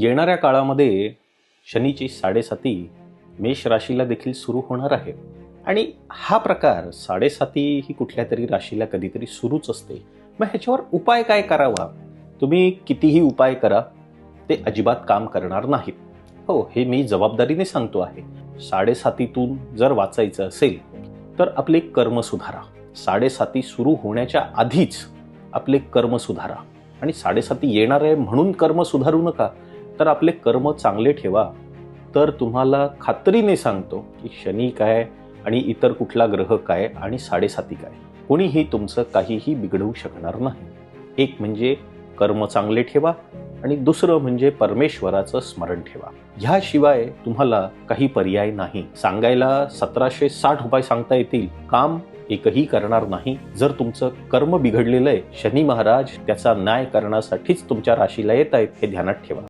येणाऱ्या काळामध्ये शनीची साडेसाती मेष राशीला देखील सुरू होणार आहे. आणि हा प्रकार साडेसाती ही कुठल्या तरी राशीला कधीतरी सुरूच असते. मग ह्याच्यावर उपाय काय करावा? तुम्ही कितीही उपाय करा ते अजिबात काम करणार नाहीत हो हे मी जबाबदारीने सांगतो आहे. साडेसातीतून जर वाचायचं असेल तर आपले कर्म सुधारा. साडेसाती सुरू होण्याच्या आधीच आपले कर्म सुधारा. आणि साडेसाती येणार आहे म्हणून कर्म सुधारू नका. तर आपले कर्म चांगले ठेवा. तर तुम्हाला खात्रीने सांगतो की शनी काय आणि इतर कुठला ग्रह काय आणि साडेसाती काय. कोणीही तुमचं काहीही बिघडवू शकणार नाही. एक म्हणजे कर्म चांगले ठेवा आणि दुसरं म्हणजे परमेश्वराचं स्मरण ठेवा. ह्याशिवाय तुम्हाला काही पर्याय नाही. सांगायला सतराशे साठ उपाय सांगता येतील. काम एकही करणार नाही. जर तुमचं कर्म बिघडलेलं आहे शनी महाराज त्याचा न्याय करण्यासाठीच तुमच्या राशीला येत आहेत हे ध्यानात ठेवा.